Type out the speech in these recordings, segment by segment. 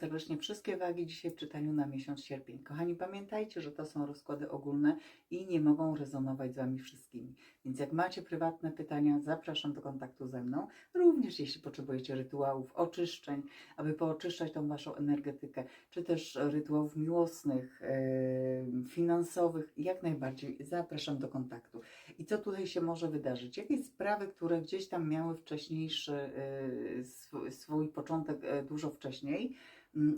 serdecznie wszystkie wagi dzisiaj w czytaniu na miesiąc sierpień. Kochani, pamiętajcie, że to są rozkłady ogólne i nie mogą rezonować z Wami wszystkimi. Więc jak macie prywatne pytania, zapraszam do kontaktu ze mną. Również jeśli potrzebujecie rytuałów, oczyszczeń, aby pooczyszczać tą Waszą energetykę, czy też rytuałów miłosnych, yy, finansowych, jak najbardziej zapraszam do kontaktu. I co tutaj się może wydarzyć? Jakieś sprawy, które gdzieś tam miały wcześniejszy yy, swój, początek yy, dużo wcześniej,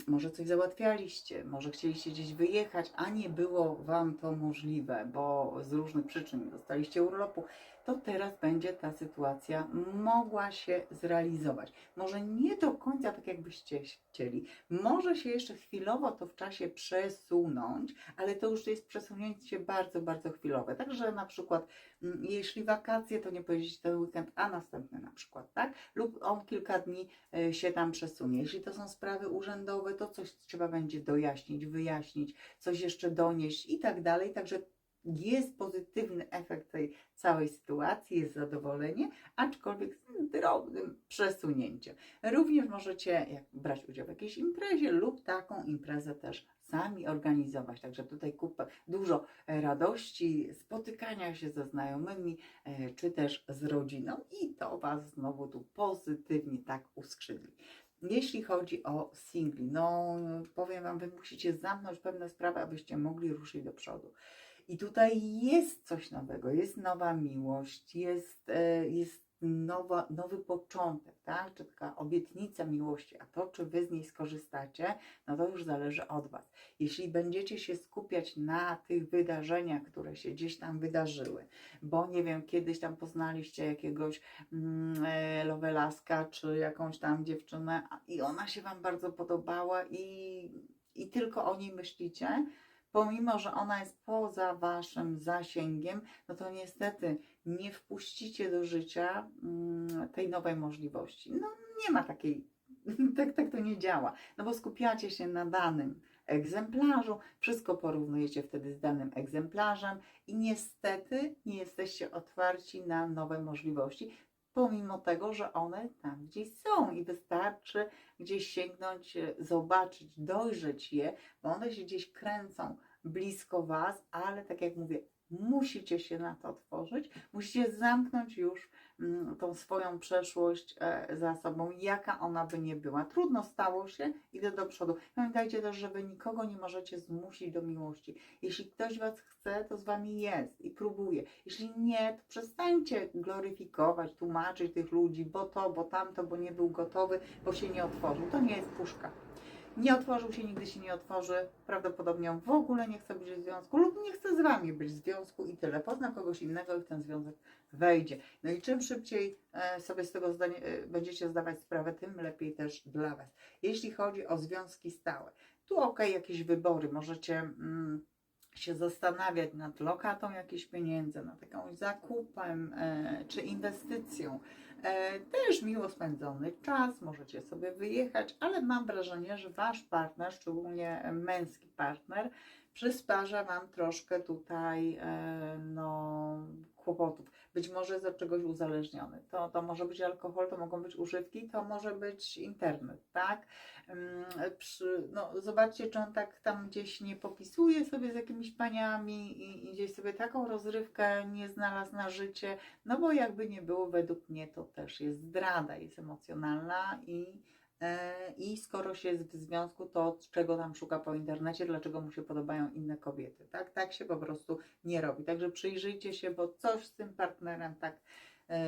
może coś załatwialiście, może chcieliście gdzieś wyjechać, a nie było Wam to możliwe, bo z różnych przyczyn dostaliście urlopu, to teraz będzie ta sytuacja mogła się zrealizować. Może nie do końca tak, jakbyście chcieli. Może się jeszcze chwilowo to w czasie przesunąć, ale to już jest przesunięcie bardzo, bardzo chwilowe. Także na przykład, jeśli wakacje, to nie pojedziecie ten weekend, a następny na przykład, tak? Lub on kilka dni e, się tam przesunie. Jeśli to są sprawy urzędowe, to coś trzeba będzie dojaśnić, wyjaśnić, coś jeszcze donieść i tak dalej. Także jest pozytywny efekt tej całej sytuacji, jest zadowolenie, aczkolwiek z drobnym przesunięciem. Również możecie jak brać udział w jakiejś imprezie lub taką imprezę też sami organizować. Także tutaj kupę, dużo radości, spotykania się ze znajomymi, e, czy też z rodziną i to Was znowu tu pozytywnie tak uskrzydli. Jeśli chodzi o singli, no powiem Wam, Wy musicie zamknąć pewne sprawy, abyście mogli ruszyć do przodu. I tutaj jest coś nowego, jest nowa miłość, jest, e, jest nowa, nowy początek, tak? Czy taka obietnica miłości, a to, czy Wy z niej skorzystacie, no to już zależy od Was. Jeśli będziecie się skupiać na tych wydarzeniach, które się gdzieś tam wydarzyły, bo nie wiem, kiedyś tam poznaliście jakiegoś mm, e, lowelaska, czy jakąś tam dziewczynę i ona się Wam bardzo podobała i, i tylko o niej myślicie, pomimo, że ona jest poza waszym zasięgiem, no to niestety nie wpuścicie do życia mm, tej nowej możliwości. No nie ma takiej, tak, tak to nie działa, no bo skupiacie się na danym egzemplarzu, wszystko porównujecie wtedy z danym egzemplarzem i niestety nie jesteście otwarci na nowe możliwości, pomimo tego, że one tam gdzieś są i wystarczy gdzieś sięgnąć, zobaczyć, dojrzeć je, bo one się gdzieś kręcą blisko Was, ale tak jak mówię, musicie się na to otworzyć, musicie zamknąć już mm, tą swoją przeszłość e, za sobą, jaka ona by nie była. Trudno stało się, idę do przodu. Pamiętajcie też, że Wy nikogo nie możecie zmusić do miłości. Jeśli ktoś Was chce, to z Wami jest i próbuje. Jeśli nie, to przestańcie gloryfikować, tłumaczyć tych ludzi, bo to, bo tamto, bo nie był gotowy, bo się nie otworzył. To nie jest puszka nie otworzył się, nigdy się nie otworzy, prawdopodobnie on w ogóle nie chce być w związku lub nie chce z Wami być w związku i tyle. Pozna kogoś innego i w ten związek wejdzie. No i czym szybciej e, sobie z tego zdanie, e, będziecie zdawać sprawę, tym lepiej też dla Was. Jeśli chodzi o związki stałe, tu ok, jakieś wybory, możecie... Mm, się zastanawiać nad lokatą jakichś pieniędzy, nad jakimś zakupem e, czy inwestycją. E, też miło spędzony czas, możecie sobie wyjechać, ale mam wrażenie, że Wasz partner, szczególnie męski partner, przysparza Wam troszkę tutaj e, no, kłopotów. Być może od czegoś uzależniony. To, to może być alkohol, to mogą być używki, to może być internet, tak? Mm, Przy, no, zobaczcie, czy on tak tam gdzieś nie popisuje sobie z jakimiś paniami i, i gdzieś sobie taką rozrywkę nie znalazł na życie, no bo jakby nie było, według mnie to też jest zdrada, jest emocjonalna i, i skoro się jest w związku, to czego tam szuka po internecie, dlaczego mu się podobają inne kobiety, tak? Tak się po prostu nie robi. Także przyjrzyjcie się, bo coś z tym partnerem tak e,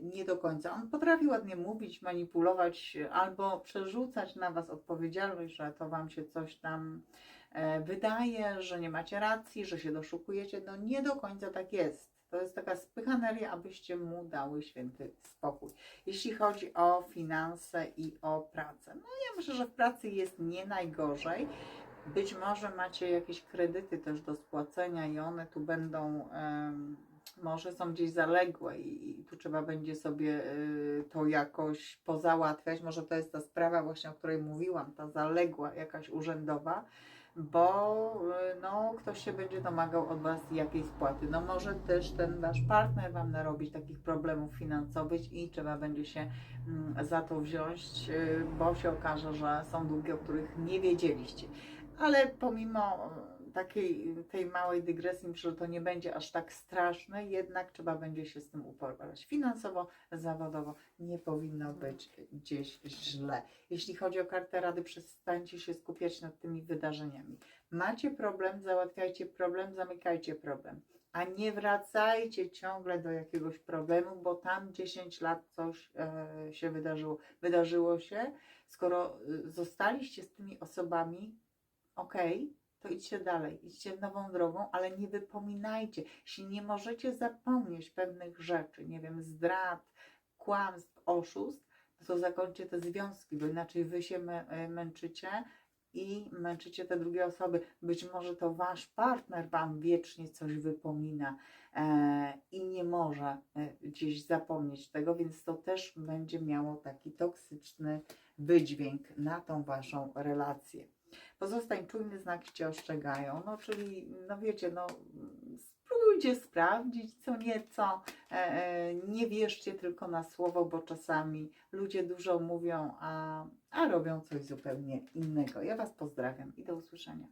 nie do końca. On potrafi ładnie mówić, manipulować albo przerzucać na Was odpowiedzialność, że to Wam się coś tam e, wydaje, że nie macie racji, że się doszukujecie. No nie do końca tak jest. To jest taka spychaneria, abyście mu dały święty spokój. Jeśli chodzi o finanse i o pracę. No ja myślę, że w pracy jest nie najgorzej. Być może macie jakieś kredyty też do spłacenia i one tu będą, em, może są gdzieś zaległe i, i tu trzeba będzie sobie y, to jakoś pozałatwiać. Może to jest ta sprawa właśnie, o której mówiłam, ta zaległa jakaś urzędowa. Bo y, no, ktoś się będzie domagał od Was jakiejś spłaty. No może też ten Wasz partner Wam narobić takich problemów finansowych i trzeba będzie się mm, za to wziąć, y, bo się okaże, że są długi, o których nie wiedzieliście. Ale pomimo takiej tej małej dygresji, myślę, że to nie będzie aż tak straszne, jednak trzeba będzie się z tym uporać. Finansowo, zawodowo nie powinno być gdzieś źle. Jeśli chodzi o kartę rady, przestańcie się skupiać nad tymi wydarzeniami. Macie problem, załatwiajcie problem, zamykajcie problem. A nie wracajcie ciągle do jakiegoś problemu, bo tam 10 lat coś e, się wydarzyło. Wydarzyło się, skoro y, zostaliście z tymi osobami, okej, to idźcie dalej, idźcie nową drogą, ale nie wypominajcie. Jeśli nie możecie zapomnieć pewnych rzeczy, nie wiem, zdrad, kłamstw, oszustw, to zakończcie te związki, bo inaczej wy się e, męczycie i męczycie te drugie osoby. Być może to wasz partner wam wiecznie coś wypomina e, i nie może e, gdzieś zapomnieć tego, więc to też będzie miało taki toksyczny wydźwięk na tą waszą relację. Pozostań czujny, znaki cię ostrzegają. No, czyli, no wiecie, no spróbujcie sprawdzić co nieco. E, e, nie wierzcie tylko na słowo, bo czasami ludzie dużo mówią, a, a robią coś zupełnie innego. Ja Was pozdrawiam i do usłyszenia.